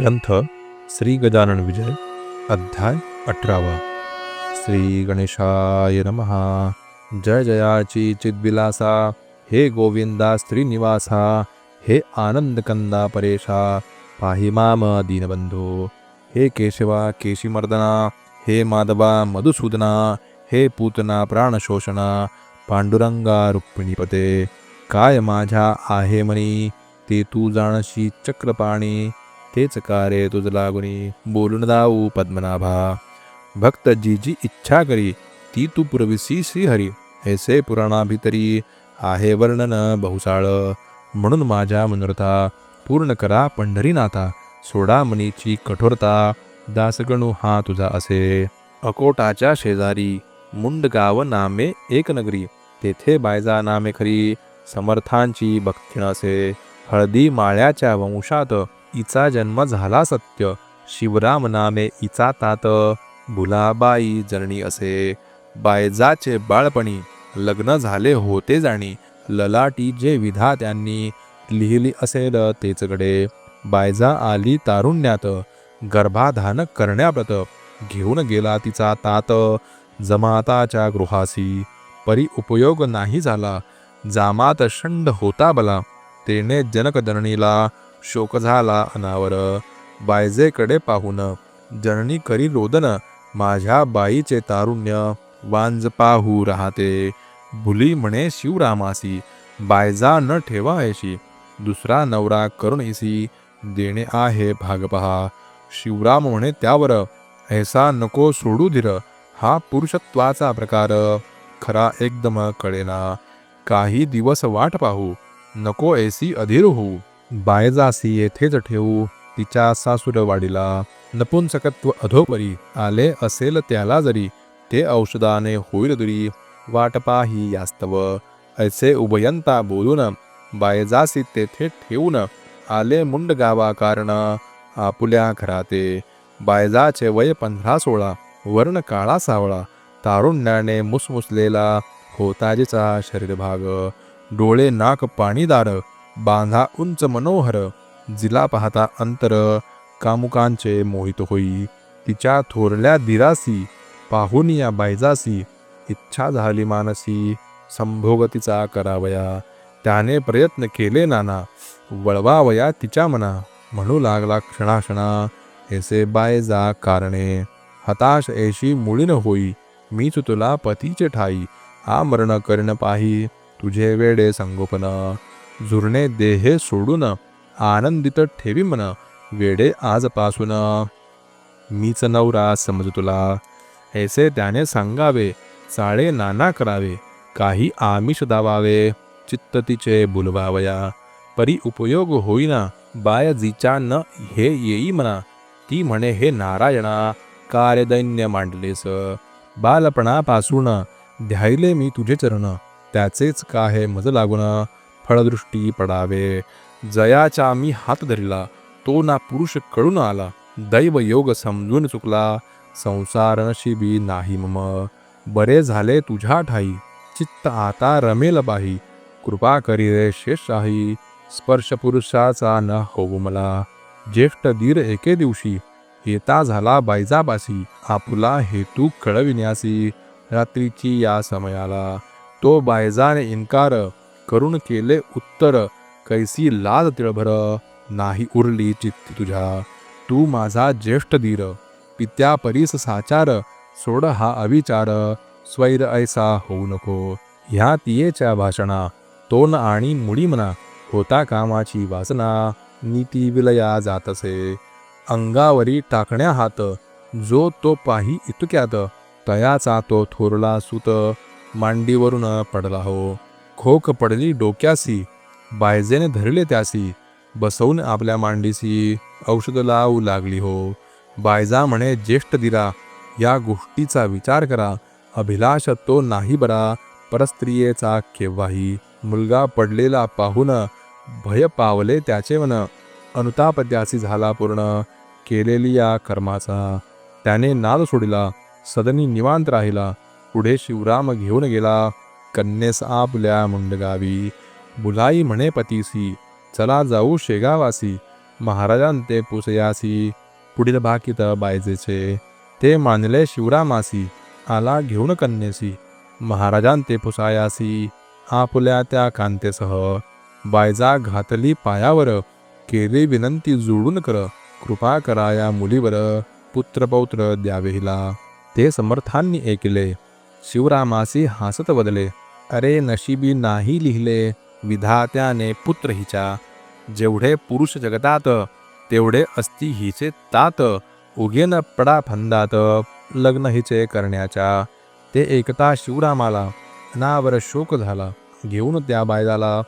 ग्रंथ श्री गजानन विजय अध्याय अठरावा. श्री गणेशाय नमहा जय जयाची चिद्विलासा. हे गोविंदा श्रीनिवासा. हे आनंदकंदा परेशा. पाहि माम दीनबंधू. हे केशवा केशीमर्दना. हे माधवा मधुसूदना. हे पूतना प्राणशोषणा. पांडुरंगा रुक्मिणीपते. काय माझ्या आहे म्हणी ते तू जाणशी चक्रपाणी. तेच कार्य तुझ लागुनी बोलून दाऊ पद्मनाभा. भक्त जी जी इच्छा करी ती तू पुरविसी श्रीहरी. ऐसे पुराणाभितरी आहे वर्णन बहुसाळ. म्हणून माझ्या मनोरथा पूर्ण करा पंढरीनाथा. सोडा मनीची कठोरता दासगणू हा तुझा असे. अकोटाच्या शेजारी मुंडगाव नामे एक नगरी. तेथे बायजा नामे खरी समर्थांची भक्ती असे. हळदी माळ्याच्या वंशात इचा जन्म झाला सत्य. शिवराम नामे इचा तात. भुलाबाई जरणी असे. बायजाचे बाळपणी लग्न झाले होते जाणी. ललाटी जे विधा त्यांनी लिहिली असेल तेचकडे बायजा आली तारुण्यात. गर्भाधान करण्याप्रत घेऊन गेला तिचा तात. जमाताच्या गृहासी. परी उपयोग नाही झाला. जामात शंड होता बला. तेने जनकदरणीला शोक झाला अनावर. बायजेकडे पाहून जननी करी रोदन माझ्या बाईचे तारुण्य वांज पाहू राहते. भुली म्हणे शिवरामासी बायजा न ठेवा ऐशी दुसरा नवरा करुणीसी ऐसी देणे आहे भाग पहा शिवराम म्हणे त्यावर ऐसा नको सोडू धीर हा पुरुषत्वाचा प्रकार खरा एकदम कळेना. काही दिवस वाट पाहू नको ऐसी अधीर होऊ. बायजासी येथेच ठेवू तिच्या सासुरवाडीला. नपुंसकत्व अधोपरी आले असेल त्याला जरी ते औषधाने होईल दुरी. वाट पाही यास्तव ऐसे उभयंता बोलून बायजासी तेथे ठेवून आले मुंड गावा कारण आपुल्या घराते. बायजाचे वय पंधरा सोळा वर्ण काळा सावळा. तारुण्याने मुसमुसलेला होताजीचा शरीरभाग. डोळे नाक पाणीदार बांधा उंच मनोहर जिला पाहता अंतर कामुकांचे मोहित होई तिच्या थोरल्या दिरासी पाहून या बायजासी इच्छा झाली मानसी संभोगतीचा करावया त्याने प्रयत्न केले नाना वळवावया तिच्या मना म्हणू लागला क्षणाक्षणा ऐसे बायजा कारणे हताश ऐशी मुळीन होई मीच तुला पतीचे ठाई आमरण कर्ण पाही तुझे वेडे संगोपन झुरणे देहे सोडून आनंदित ठेवी म्हण वेडे आजपासून. मीच नवरा समज तुला. ऐसे त्याने सांगावे चाळे नाना करावे काही आमिष दावावे चित्त तिचे बुलवावया. परी उपयोग होईना बायजीच्या न हे येई म्हणा. ती म्हणे हे नारायणा कार्यदैन्य मांडलेस. बालपणापासून ध्यायले मी तुझे चरण. त्याचेच काहे मज लागून. फळदृष्टी पडावे. जयाचा मी हात धरिला. तो ना पुरुष कळून आला. दैव योग समजून चुकला. संसार नशिबी नाही मम. बरे झाले तुझ्या ठाई. चित्त आता रमेल बाही कृपा करी रे शेषशाही. स्पर्श पुरुषाचा न होऊ मला. ज्येष्ठ दीर एके दिवशी. येता झाला बायजापासी आपुला हेतू कळविण्यासी. रात्रीची या समयाला. तो बायजाने इन्कार करून केले उत्तर. कैसी लाज तिळभर नाही उरली चित्ती तुझ्या. तू माझा ज्येष्ठ धीर. पित्या परीस साचार. सोड हा अविचार. स्वैर ऐसा होऊ नको. ह्या तियेच्या भाषणा. तोन आणि मुडी म्हणा. होता कामाची वासना. नीती विलया जातसे. अंगावरी टाकण्या हात. जो तो पाही इतक्यात. तयाचा तो थोरला सुत. मांडीवरून पडला हो. खोक पडली डोक्यासी. बायजेने धरले त्यासी. बसवून आपल्या मांडीसी. औषध लावू लागली हो. बायजा म्हणे ज्येष्ठ दिरा या गोष्टीचा विचार करा. अभिलाष तो नाही बरा. परस्त्रियेचा केव्हाही मुलगा पडलेला पाहून भय पावले त्याचे मन. अनुताप त्यासी झाला पूर्ण. केलेली या कर्माचा. त्याने नाद सोडिला. सदनी निवांत राहिला. पुढे शिवराम घेऊन गेला. कन्येस आपल्या मुंडगावी बुलाई म्हणे पतीसी चला जाऊ शेगावासी. महाराजांते पुसयासी पुढील भाकीत बायजेचे. ते मानले शिवरामासी आला घेऊन कन्येसी. महाराजांते पुसायासी आपल्या त्या कांतेसह. बायजा घातली पायावर केली विनंती जोडून कर कृपा करा या मुलीवर पुत्रपौत्र द्यावे ते समर्थांनी ऐकले. शिवरामासी हसत बदले अरे नशिबी नाही लिहिले विधात्याने पुत्र हिच्या. जेवढे पुरुष जगतात तेवढे अस्ति हिचे तात. उगेन पडा फंदात लग्न हिचे करण्याच्या. ते एकता शिवरामाला अनावर शोक झाला. घेऊन त्या बायजाला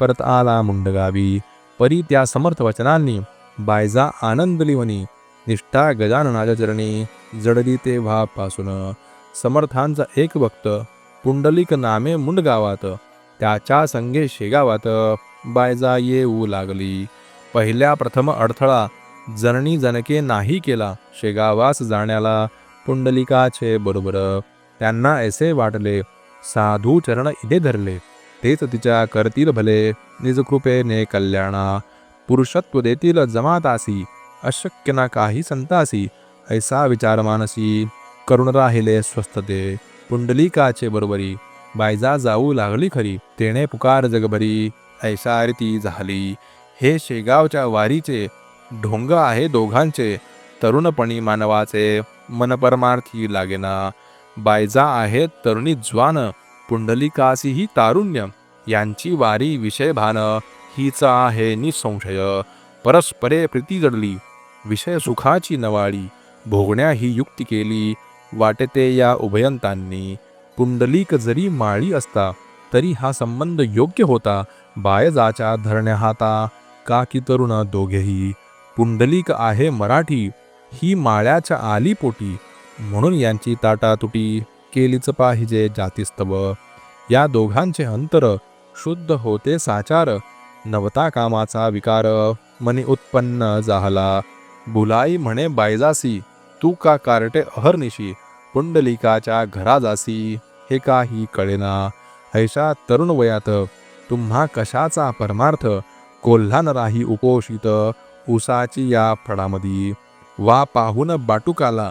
परत आला मुंडगावी. परी त्या समर्थ वचनांनी बायजा आनंदलिवनी निष्ठा गजाननाच्या चरणी जडली तेव्हापासून समर्थांचा एक भक्त पुंडलिक नामे मुंडगावात त्याच्या संगे शेगावात बायजा येऊ लागली. पहिल्या प्रथम अडथळा जननी जनके नाही केला शेगावास जाण्याला पुंडलिकाचे बरोबर. त्यांना ऐसे वाटले साधू चरण इथे धरले तेच तिच्या करतील भले. निजकृपेने कल्याणा पुरुषत्व देतील जमातासी अशक्य ना काही संतासी ऐसा विचार मानसी. करुण राहिले स्वस्थते पुंडलिकाचे बरोबरी बायजा जाऊ लागली खरी. तेणे पुकार जगभरी ऐसा रीती झाली. हे शेगावच्या वारीचे ढोंग आहे दोघांचे. तरुणपणी मानवाचे मन परमार्थी लागेना. बायजा आहे तरुणी ज्वान पुंडलिकासीही तारुण्य. यांची वारी विषय भान हीच आहे निसंशय. परस्परे प्रीती जडली विषय सुखाची नवाळी. भोगण्या ही युक्ती केली वाटते या उभयंतांनी. पुंडलिक जरी माळी असता तरी हा संबंध योग्य होता. बायजाच्या धरण्या हाता का की तरुण दोघेही. पुंडलिक आहे मराठी ही माळ्याच्या आली पोटी म्हणून यांची ताटातुटी केलीच पाहिजे जातीस्तव. या दोघांचे अंतर शुद्ध होते साचार. नवता कामाचा विकार मनी उत्पन्न झाला. बुलाई म्हणे बायजासी तू का कार्टे अहर्निशी पुंडलिकाच्या घरा जासी हे काही कळेना. ऐशा तरुण वयात तुम्हा कशाचा परमार्थ कोल्हान राही उपोषित उसाची या फळामधी. वा पाहून बाटुकाला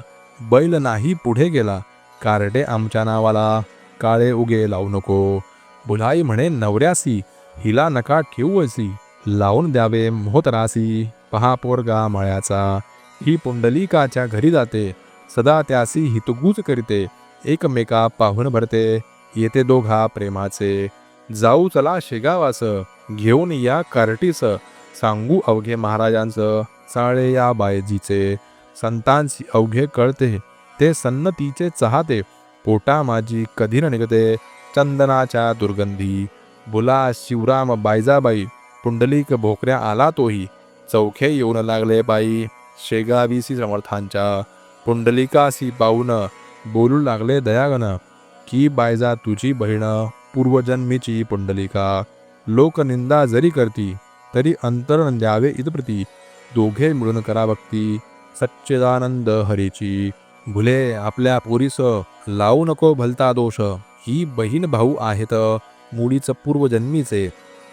बैल नाही पुढे गेला कारडे आमच्या नावाला काळे उगे लावू नको. बुलाई म्हणे नवऱ्यासी हिला नका ठेवू असी लावून द्यावे मोहतरासी पहा पोरगा मळ्याचा. ही पुंडलिकाच्या घरी जाते. सदा त्यासी हितगूज करीते. एकमेका पाहून भरते. येते दोघा प्रेमाचे. जाऊ चला शेगावास. घेऊन या कार्टीस. सांगू अवघे महाराजांचं. चाळे या बायजीचे. संतांची अवघे कळते. ते सन्नतीचे चाहते. पोटा माझी कधी न निघते. चंदनाच्या दुर्गंधी. बुला शिवराम बायजाबाई. पुंडलिक भोकऱ्या आला तोही. चौखे येऊन लागले बाई. शेगावीसी समर्थांच्या पुंडलिकासी पाहून बोलू लागले दयागन की बायजा तुझी बहीण पूर्वजन्मीची पुंडलिका. लोकनिंदा जरी करती तरी अंतरण द्यावे इतप्रती. दोघे मिळून करा भक्ती सच्चिदानंद हरीची. भुले आपल्या पोरीस लावू नको भलता दोष. ही बहीण भाऊ आहेत मुळीच पूर्वजन्मीचे.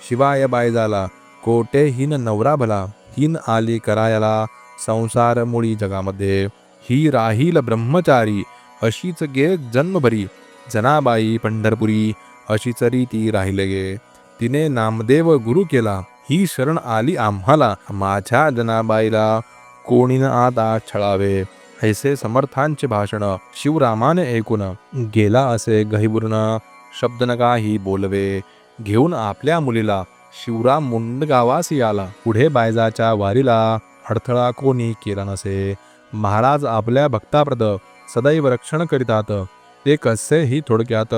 शिवाय बायजाला कोटे हिन नवरा भला. हिन आली करायला संसार मुळी जगामध्ये ही राहील ब्रह्मचारी अशीच गे जन्मभरी. जनाबाई पंढरपुरी अशीच रीती राहिले गे. तिने नामदेव गुरु केला. ही शरण आली आम्हाला. माझ्या जनाबाईला कोणी न आता छळावे. ऐसे समर्थांचे भाषण शिवरामाने ऐकून. गेला असे गहिबुरून शब्द नकाही बोलवे. घेऊन आपल्या मुलीला. शिवराम मुंडगावासी आला पुढे बायजाच्या वारीला अडथळा कोणी केला नसे. महाराज आपल्या भक्ताप्रद सदैव रक्षण करीतात. ते कसेही थोडक्यात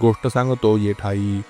गोष्ट सांगतो येठाई.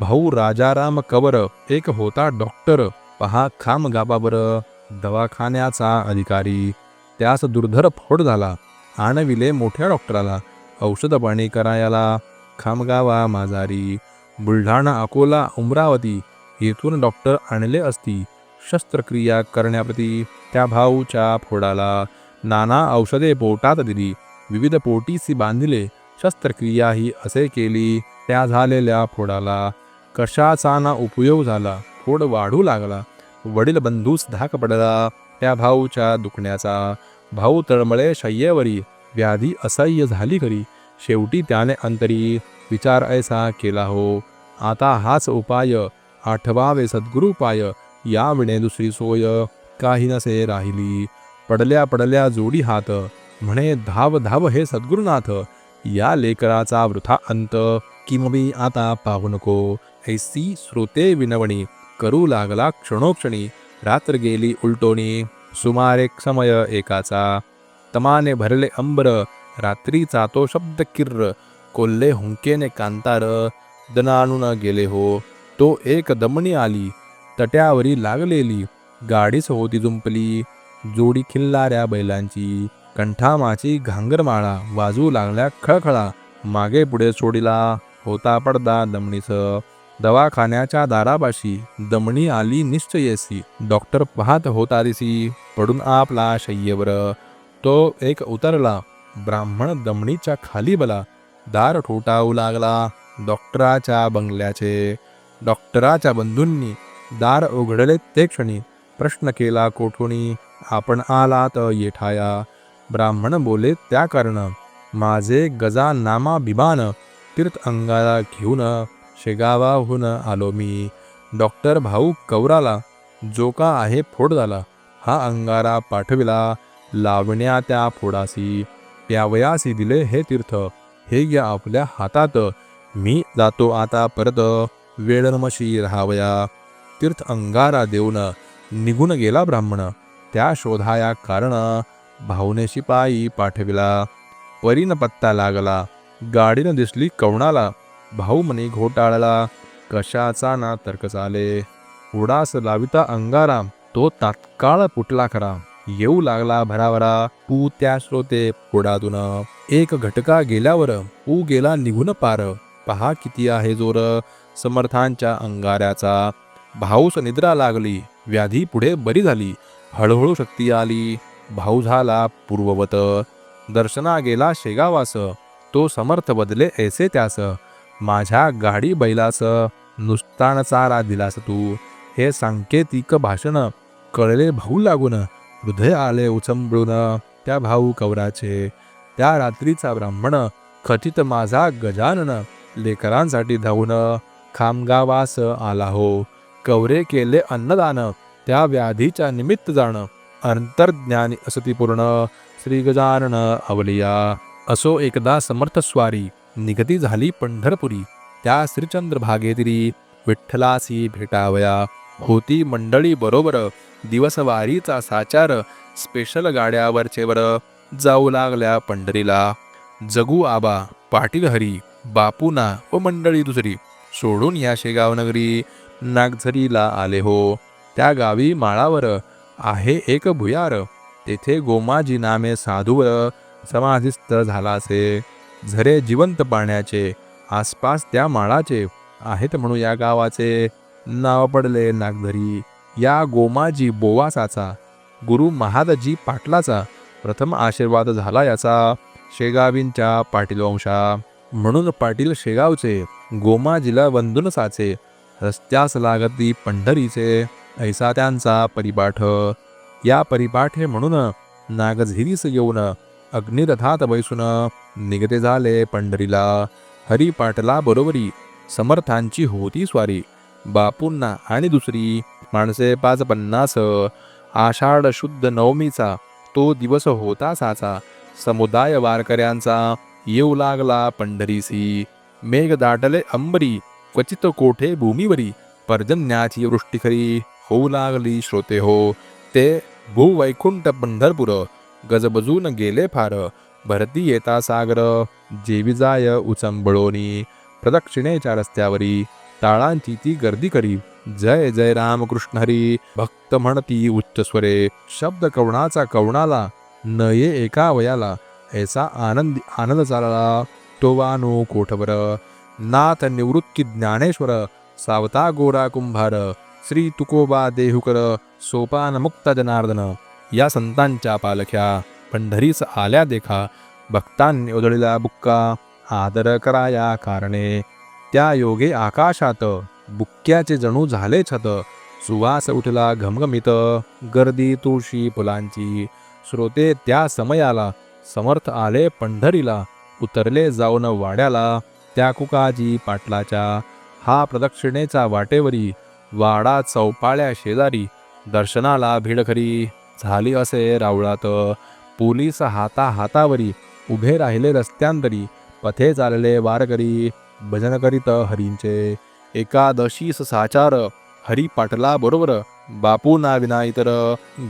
भाऊ राजाराम कवर एक होता डॉक्टर. पहा खाम गाबाबर दवाखान्याचा अधिकारी. त्यास दुर्धर फोड झाला. आणविले मोठ्या डॉक्टराला. औषधपाणी करायला खामगावा माजारी. बुलढाणा अकोला उमरावती येथून डॉक्टर आणले असती. शस्त्रक्रिया करण्याप्रती त्या भाऊच्या फोडाला नाना औषधे पोटात दिली. विविध पोटीसी बांधिले. शस्त्रक्रिया ही असे केली त्या झालेल्या फोडाला कशाचा ना उपयोग झाला फोड वाढू लागला. वडील बंधूस धाक पडला त्या भाऊच्या दुखण्याचा. भाऊ तळमळे शय्येवरी व्याधी असह्य झाली खरी. शेवटी त्याने अंतरी विचार ऐसा केला हो. आता हाच उपाय आठवावे सद्गुरुपाय. या विणे दुसरी सोय. काही नसे राहिली. पडल्या पडल्या जोडी हात. म्हणे धाव धाव हे सद्गुरुनाथ. या लेकराचा वृथा अंत. किमबी आता पाहू नको. ऐसी श्रोते विनवणी. करू लागला क्षणोक्षणी. रात्र गेली उलटोनी. सुमारे समय एकाचा. तमाने भरले अंबर. रात्रीचा तो शब्द किर्र कोल्हे हुंकेने कांतार. दनाणून गेले हो. तो एक दमणी आली. तट्यावरी लागलेली. गाडीच होती जुंपली. जोडी खिल्लाऱ्या बैलांची. कंठामाची घांगरमाळा वाजू लागल्या खळखळा. मागे पुढे सोडिला होता पडदा दमणीच दवाखान्याच्या दारापाशी दमणी आली निश्चयसी. डॉक्टर पाहत होता दिसी पडून आपला शय्यवर. तो एक उतरला. ब्राह्मण दमणीच्या खाली बला. दार ठोठावू लागला. डॉक्टराच्या बंगल्याचे. डॉक्टराच्या बंधूंनी दार उघडले ते क्षणी. प्रश्न केला कोठुनी? आपण आलात येठाया. ब्राह्मण बोले त्या कारण. माझे गजा तीर्थ अंगाला घेऊन शेगावाहून आलो मी. डॉक्टर भाऊ कौराला. जो का आहे फोड झाला. हा अंगारा पाठविला. लावण्या त्या फोडासी. प्यावयासी दिले हे तीर्थ. हे घ्या आपल्या हातात. मी जातो आता परत. वेळ नमशी राहावया. तीर्थ अंगारा देऊन निघून गेला ब्राह्मण. त्या शोधाया कारण भावनेशी पायी पाठविला. परीन पत्ता लागला. गाडीनं दिसली कवणाला. भाऊ म्हणे घोटाळला. कशाचा ना तर्क चाले. उडास लाविता अंगारा. तो तात्काळ पुटला खरा. येऊ लागला भराभरा. पू त्या श्रोते पुडातून एक घटका गेल्यावर पू गेला निघून पार. पहा किती आहे जोर समर्थांच्या अंगाऱ्याचा. भाऊस निद्रा लागली व्याधी पुढे बरी झाली हळूहळू शक्ती आली भाऊ झाला पूर्ववत. दर्शना गेला शेगावास तो समर्थ बदले ऐसे त्यास माझ्या गाडी बैलास नुसतान चारा दिलास तू हे सांकेतिक भाषण कळले भाऊ लागून हृदय आले उचंबळून त्या भाऊ कवराचे त्या रात्रीचा ब्राह्मण खचित माझा गजानन लेकरांसाठी धावून खामगावास आला हो कवरे केले अन्नदान त्या व्याधीच्या निमित्त जाण अंतर्ज्ञानी असती पूर्ण श्री गजानन अवलिया असो एकदा समर्थ स्वारी निगती झाली पंढरपुरी त्या श्रीचंद्र भागेतिरी विठ्ठलासी भेटावया होती मंडळी बरोबर दिवसवारीचा साचार स्पेशल गाड्यावरचे वर जाऊ लागल्या पंढरीला. जगू आबा पाटील हरी बापूना व मंडळी दुसरी सोडून या शेगाव नगरी नागझरीला आले हो. त्या गावी माळावर आहे एक भुयार. तेथे गोमाजी नामे साधूवर समाधिस्थ झाला असे. झरे जिवंत पाण्याचे आसपास त्या माळाचे आहेत म्हणून या गावाचे नाव पडले नागधरी या गोमाजी बोवासाचा गुरु महादजी पाटलाचा प्रथम आशीर्वाद झाला याचा शेगावींच्या पाटील वंशा. म्हणून पाटील शेगावचे गोमाजीला वंदून साचे रस्त्यास लागती पंढरीचे ऐसा त्यांचा परिपाठ. या परिपाठे म्हणून नागझिरीस येऊन अग्निरथात बैसून निगते झाले पंढरीला. हरिपाटला बरोबरी समर्थांची होती स्वारी. बापूंना आणि दुसरी माणसे पाच पन्नास आषाढ शुद्ध नवमीचा तो दिवस होता साचा. समुदाय वारकऱ्यांचा येऊ लागला पंढरीसी. मेघ दाटले अंबरी क्वचित कोठे भूमीवरी पर्जन्याची वृष्टी खरी होऊ लागली श्रोते हो. ते भूवैकुंठ पंढरपूर गजबजून गेले फार. भरती येता सागर जेवी जाय उचंबळोनी प्रदक्षिणेच्या रस्त्यावरी ताळांची ती गर्दी करी. जय जय रामकृष्ण हरी भक्त म्हणती उच्च स्वरे. शब्द कवणाचा कवणाला ये एका वयाला. ऐसा आनंद आनंद चालला. तो वानो कोठवर? नाथ निवृत्ती ज्ञानेश्वर सावता गोरा कुंभार श्री तुकोबा देहुकर सोपान मुक्त जनार्दन या संतांच्या पालख्या पंढरीस आल्या देखा भक्तांनी उधळीला बुक्का आदर कराया कारणे. त्या योगे आकाशात बुक्क्याचे जणू झाले छत सुवास उठला घमघमित गर्दी तुळशी फुलांची. श्रोते त्या समयाला समर्थ आले पंढरीला उतरले जाऊन वाड्याला त्या कुकाजी पाटलाच्या हा प्रदक्षिणेचा वाटेवरी वाडा चौपाळ्या शेजारी दर्शनाला भिडखरी झाली असे रावळात पोलीस हाता हातावरी उभे राहिले रस्त्यांतरी पथे चालले वारकरी भजन करीत हरींचे. एकादशीस साचार हरी पाटला बरोबर बापू ना विना इतर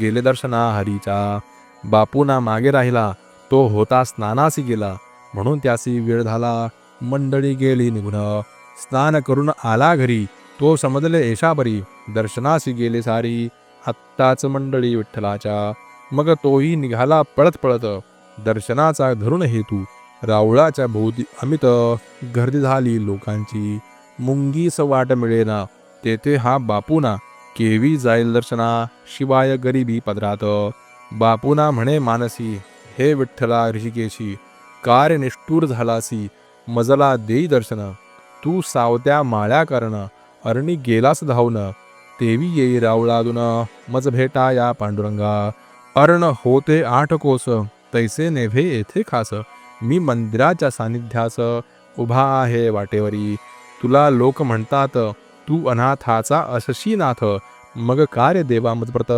गेले दर्शना हरीच्या. बापू ना मागे राहिला तो होता स्नानासी गेला म्हणून त्यासी वेळ झाला. मंडळी गेली निघून. स्नान करून आला घरी. तो समजले येशाबरी दर्शनासी गेले सारी. आत्ताच मंडळी विठ्ठलाच्या. मग तोही निघाला पळत पळत दर्शनाचा धरून हेतू रावळाच्या भोवती अमित गर्दी झाली लोकांची. मुंगीस वाट मिळेना. तेथे हा बापूना केवी जाईल दर्शना शिवाय गरिबी पदरात. बापूना म्हणे मानसी हे विठ्ठला ऋषिकेशी कार्य निष्ठूर झालासी. मजला देई दर्शन तू सावत्या माळ्या करण अरणी गेलास धावणं तेवी येई रावळादून मज भेटा या पांडुरंगा. अर्ण होते आठ कोस तैसे नेभे येथे खास मी मंदिराच्या सानिध्यास उभा आहे वाटेवरी. तुला लोक म्हणतात तू अनाथाचा असशी नाथ मग कार्य देवा मजप्रत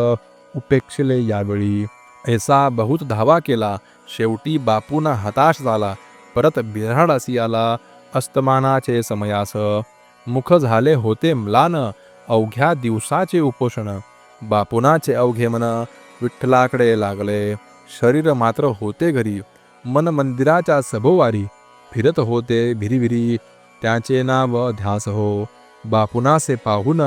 उपेक्षले यावेळी? ऐसा बहुत धावा केला शेवटी बापूना हताश झाला परत बिऱ्हाडासी आला अस्तमानाचे समयास. मुख झाले होते म्लान अवघ्या दिवसाचे उपोषण. बापुनाचे अवघे मन विठ्ठलाकडे लागले. शरीर मात्र होते घरी. मन मंदिराच्या सभोवारी फिरत होते भिरीभिरी. त्याचे नाव ध्यास हो. बापुनासे पाहून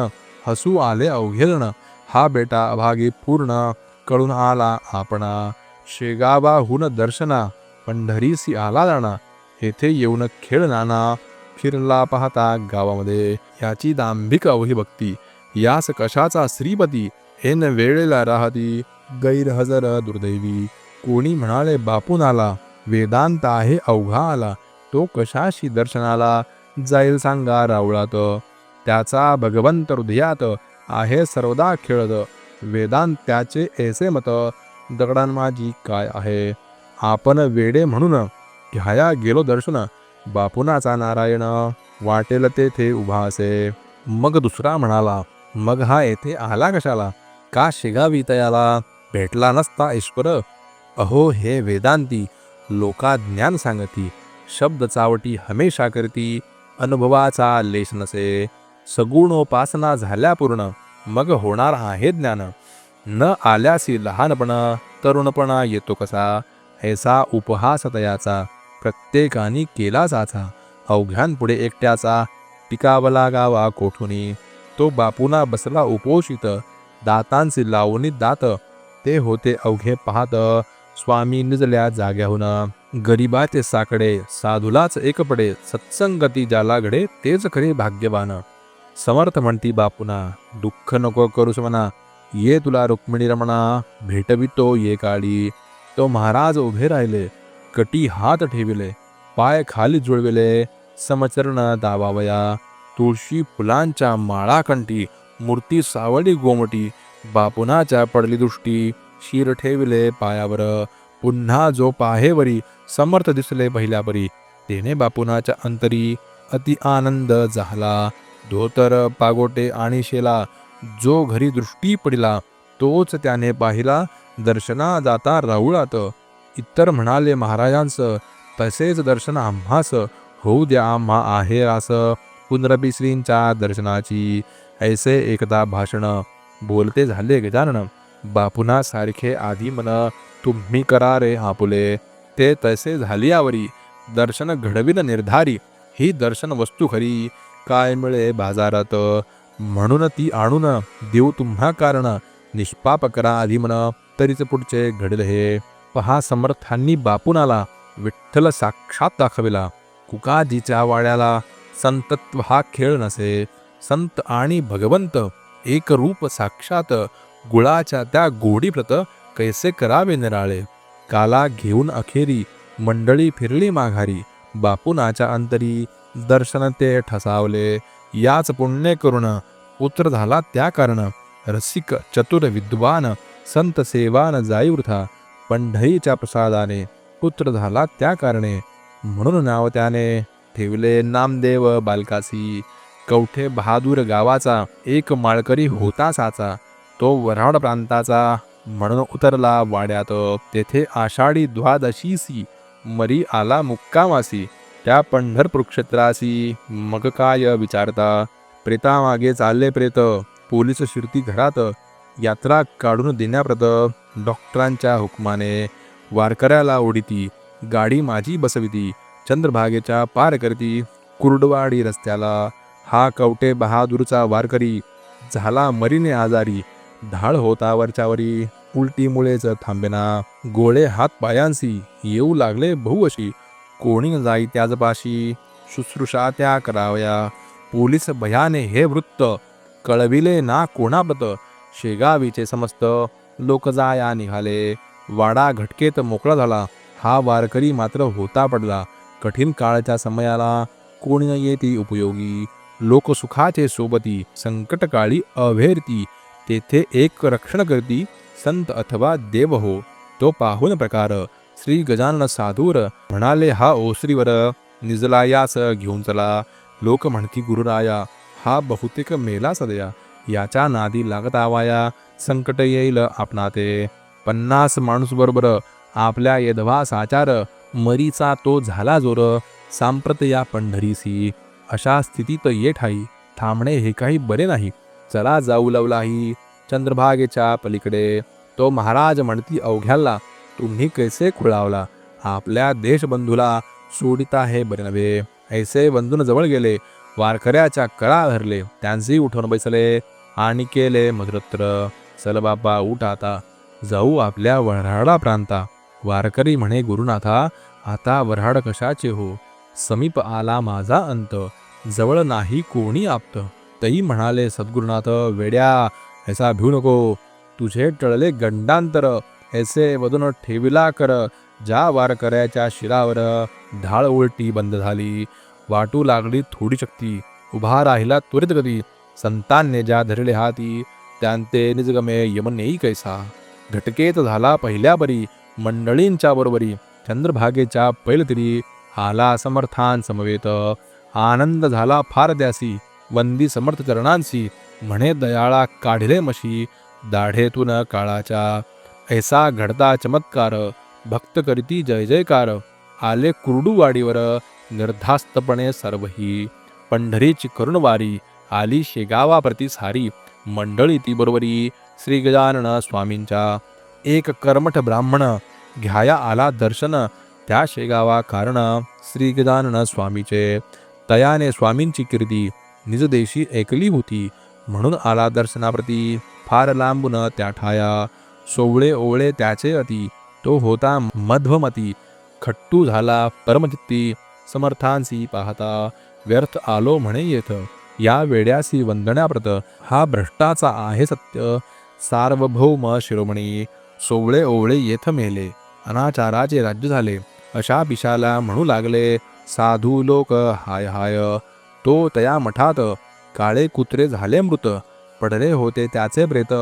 हसू आले अवघेरण हा बेटा अभागी पूर्ण कळून आला आपणा. शेगावाहून दर्शना पंढरीसी आला जाणा. येथे येऊन खेळ नाना फिरला पाहता गावामध्ये. याची दांभिक अवही भक्ती यास कशाचा श्रीपती एन वेळेला राहती गैरहजर दुर्दैवी. कोणी म्हणाले बापून आला वेदांत आहे अवघा आला तो कशाशी दर्शनाला जाईल सांगा रावळात. त्याचा भगवंत हृदयात आहे सर्वदा खेळत. वेदांत त्याचे ऐसे मत दगडांमाजी काय आहे? आपण वेडे म्हणून घ्याया गेलो दर्शन. बापुनाचा नारायण वाटेल तेथे उभा असे मग दुसरा म्हणाला मग हा येथे आला कशाला? का शिगावी तयाला? भेटला नसता ईश्वर. अहो हे वेदांती लोका ज्ञान सांगती शब्द चावटी हमेशा करती अनुभवाचा लेश नसे. सगुणोपासना झाल्या पूर्ण मग होणार आहे ज्ञान. न आल्यासी लहानपणा तरुणपणा येतो कसा? ऐसा उपहास तयाचा. प्रत्येकानी केला जाचा. अवघ्यांपुढे एकट्याचा पिकावला गावा कोठुनी. तो बापूना बसला उपोषित. दातांचे लावणी दात. ते होते अवघे पाहत. स्वामी निजल्या जाग्याहून. गरिबाचे साकडे साधुलाच एकपडे. सत्संगती ज्याला घडे तेच खरे भाग्यवान. समर्थ म्हणती बापुना दुःख नको करूस म्हणा. ये तुला रुक्मिणी रमणा. भेटवितो ये काळी. तो महाराज उभे राहिले. कटी हात ठेविले पाय खाली जुळविले समचरण दाबावया तुळशी फुलांच्या माळाकंठी मूर्ती सावळी गोमटी बापुनाच्या पडली दृष्टी शिर ठेविले पायावर पुन्हा जो पाहेवरी समर्थ दिसले पहिल्यापरी तेने बापुनाच्या अंतरी अति आनंद झाला. धोतर पागोटे आणि शेला जो घरी दृष्टी पडिला तोच त्याने पाहिला दर्शना जाता राऊळात इतर म्हणाले महाराजांचं तसेच दर्शन आम्हास होऊ द्या आम्हा आहे रास. पुनरबी श्रींच्या दर्शनाची ऐसे एकदा भाषण बोलते झाले गजानन. बापुना सारखे आधी मन तुम्ही करा रे हापुले. ते तसे झाली यावरी दर्शन घडविन निर्धारी. ही दर्शन वस्तू खरी. काय मिळे बाजारात? म्हणून ती आणून देऊ तुम्हा कारण. निष्पाप करा आधी म्हण तरीच पुढचे घडले हे. पहा समर्थांनी बापुनाला विठ्ठल साक्षात दाखविला. कुकाजीच्या वाड्याला संतत्व हा खेळ नसे. संत आणि भगवंत एक रूप साक्षात गुळाच्या त्या गोडीप्रत कैसे करावे निराळे. काला घेऊन अखेरी मंडळी फिरली माघारी. बापुनाच्या अंतरी दर्शन ते ठसावले. याच पुण्य करून पुत्र झाला त्या कारण. रसिक चतुर विद्वान संत सेवान जाई वृथा. पंढरीच्या प्रसादाने पुत्र झाला त्या कारणे. म्हणून नाव त्याने ठेवले नामदेव बालकासी. कवठे बहादूर गावाचा एक माळकरी होता साचा. तो वऱ्हाड प्रांताचा. म्हणून उतरला वाड्यात. तेथे आषाढी द्वादशीसी. मरी आला मुक्कामासी. त्या पंढरपूर क्षेत्रासी. मग काय विचारता? प्रेतामागे चालले प्रेत. पोलीस शिरती घरात. यात्रा काढून देण्याप्रत डॉक्टरांच्या हुकमाने वारकऱ्याला ओढिती गाडी माझी बसविती चंद्रभागेच्या पार करती कुर्डवाडी रस्त्याला. हा कवटे बहादूरचा वारकरी झाला मरीने आजारी धाळ होता वरच्यावरी उलटीमुळेच थांबेना गोळे हात पायांसी येऊ लागले बहुवशी कोणी जाई त्याजपाशी शुश्रूषा त्या करावया पोलीस भयाने हे वृत्त कळविले ना कोणाप्रत शेगावीचे समस्त लोक जाया निघाले वाडा घटकेत मोकळा झाला. हा वारकरी मात्र होता पडला. कठीण काळच्या समयाला कोणी न येती उपयोगी. लोकसुखाचे सोबती संकटकाळी अभेरती तेथे एक रक्षण करती संत अथवा देव हो. तो पाहून प्रकार श्री गजानन साधूर म्हणाले हा ओसरीवर निजलायास घेऊन चला. लोक म्हणती गुरुराया हा बहुतेक मेला सदया याच्या नादी लागत आवाया. संकट येईल. आपणाते पन्नास माणूस बरोबर आपल्या यधवा साचार मरीचा तो झाला जोर. सांप्रत या पंढरीसी. अशा स्थितीत ये ठाई थांबणे हे काही बरे नाही. चला जाऊ लवलाही. चंद्रभागेच्या पलीकडे. तो महाराज म्हणती अवघ्याला तुम्ही कैसे खुळावला? आपल्या देशबंधूला सोडिता हे बरे नव्हे. ऐसे बंधून जवळ गेले. वारकऱ्याच्या कळा धरले त्यांचे उठवून बैसले आणि केले मधुरत्र. चल बाप्पा उठ आता. जाऊ आपल्या वऱ्हाडा प्रांता. वारकरी म्हणे गुरुनाथा आता वऱ्हाड कशाचे हो? समीप आला माझा अंत. जवळ नाही कोणी आप्त. तई म्हणाले सद्गुरुनाथ वेड्या ऐसा भिऊ नको. तुझे टळले गंडांतर. ऐसे वदन ठेविला कर. ज्या वारकऱ्याच्या शिरावर ढाळ उलटी बंद झाली. वाटू लागली थोडी शक्ती. उभा राहिला त्वरित गती. संतांने ज्या धरले हाती त्यांते निजगमे यमनेई कैसा. घटकेत झाला पहिल्या बरी मंडळींच्या बरोबरी चंद्रभागेच्या पैलतरी आला समर्थान समवेत. आनंद झाला फार द्यासी वंदी समर्थ चरणांसी म्हणे दयाळा काढले मशी दाढेतून काळाच्या ऐसा घडता चमत्कार भक्त करीती जय जयकार आले कुरडूवाडीवर निर्धास्तपणे सर्वही पंढरीची करुणवारी आली शेगावाप्रती सारी. मंडळी ती बरोबरी श्री गजानन स्वामींच्या एक कर्मठ ब्राह्मण घ्याया आला दर्शन. त्या शेगावा कारण श्री गजानन स्वामीचे तयाने स्वामींची कीर्ती निजदेशी ऐकली होती. म्हणून आला दर्शनाप्रती फार लांबून त्या ठाया. सोवळे ओवळे त्याचे अति. तो होता मध्वमती. खट्टू झाला परमचित्ती. समर्थांसी पाहता व्यर्थ आलो म्हणे येथ. या वेड्यासी वंदण्याप्रत हा भ्रष्टाचा आहे सत्य. सार्वभौम शिरोमणी. सोवळे ओवळे येथ मेले. अनाचाराचे राज्य झाले. अशा पिशाला म्हणू लागले साधू लोक हाय हाय. तो तया मठात. काळे कुत्रे झाले मृत. पडले होते त्याचे प्रेत.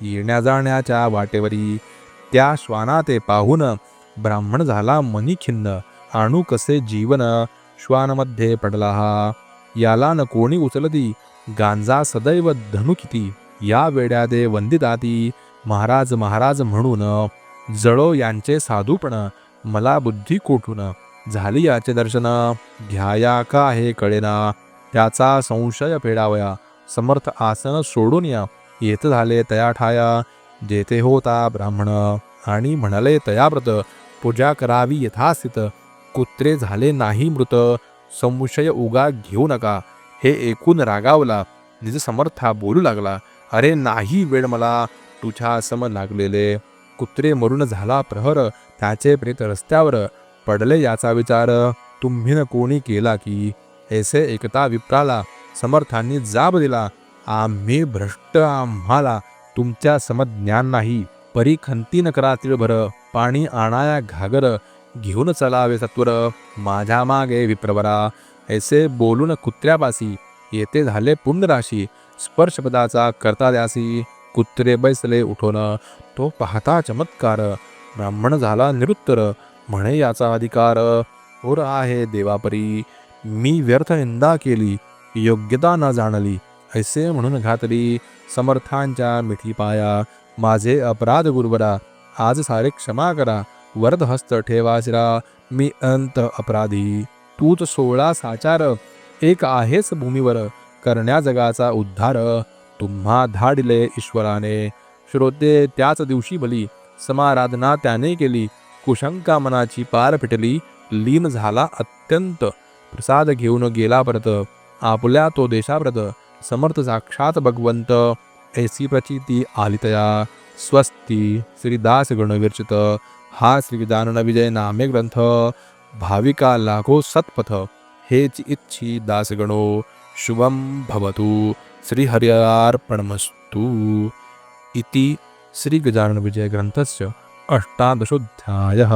येण्या जाण्याच्या वाटेवरी. त्या श्वाना ते पाहून ब्राह्मण झाला मनी खिन्न आणू कसे जीवन? श्वानमध्ये पडला हा. याला न कोणी उचलती गांजा सदैव धनु किती. या वेड्यादे वंदिताती. महाराज महाराज म्हणून. जळो यांचे साधूपण. मला बुद्धी कोठून. झाली याचे दर्शन. घ्याया का हे कळेना. त्याचा संशय फेडावया. समर्थ आसन सोडून या. येत झाले तया ठाया. जेथे होता ब्राह्मण. आणि म्हणाले तयाव्रत. पूजा करावी यथास्थित. कुत्रे झाले नाही मृत. संशय उगा घेऊ नका. हे ऐकून रागावला. निज समर्था बोलू लागला. अरे नाही वेळ मला. तुझ्या सम लागलेले. कुत्रे मरून झाला प्रहर. त्याचे प्रेत रस्त्यावर पडले याचा विचार. तुम्ही न कोणी केला की? ऐसे एकता विप्राला. समर्थांनी जाब दिला. आम्ही भ्रष्ट आम्हाला. तुमच्या समज्ञान नाही. परी खंतीन करा तिळभर. पाणी आणाया घागर. घेऊन चलावे सत्वर. माझ्या मागे विप्रवरा. ऐसे बोलून कुत्र्यापासी. येथे झाले पुण्यराशी स्पर्शपदाचा करता द्यासी कुत्रे बैसले उठून. तो पाहता चमत्कार. ब्राह्मण झाला निरुत्तर. म्हणे याचा अधिकार. ओर आहे देवापरी. मी व्यर्थ निंदा केली. योग्यता न जाणली. ऐसे म्हणून घातली. समर्थांच्या मिठी पाया माझे अपराध गुरुवरा आज सारे क्षमा करा. वरद हस्त मी अंत अपराधी. तूच सोळा साचार एक आहेस भूमीवर करण्या जगाचा उद्धार. तुम्हा धाडिले ईश्वराने. श्रोते त्याच दिवशी बली समाराधना त्याने केली. कुशंका मनाची पार फिटली. लीन झाला अत्यंत. प्रसाद घेऊन गेला परत. आपल्या तो देशाप्रत. समर्थ साक्षात भगवंत. ऐसी प्रचिती आलितया स्वस्ती श्रीदास गणविरचित हा श्री गजानन विजय नामे ग्रंथ भाविका लाखो सत्पथ हेच इच्छी दासगणो शुभम भवतु श्रीहर्यार्पणमस्तु इति श्रीगजाननविजयग्रन्थस्य अष्टादशोऽध्यायः।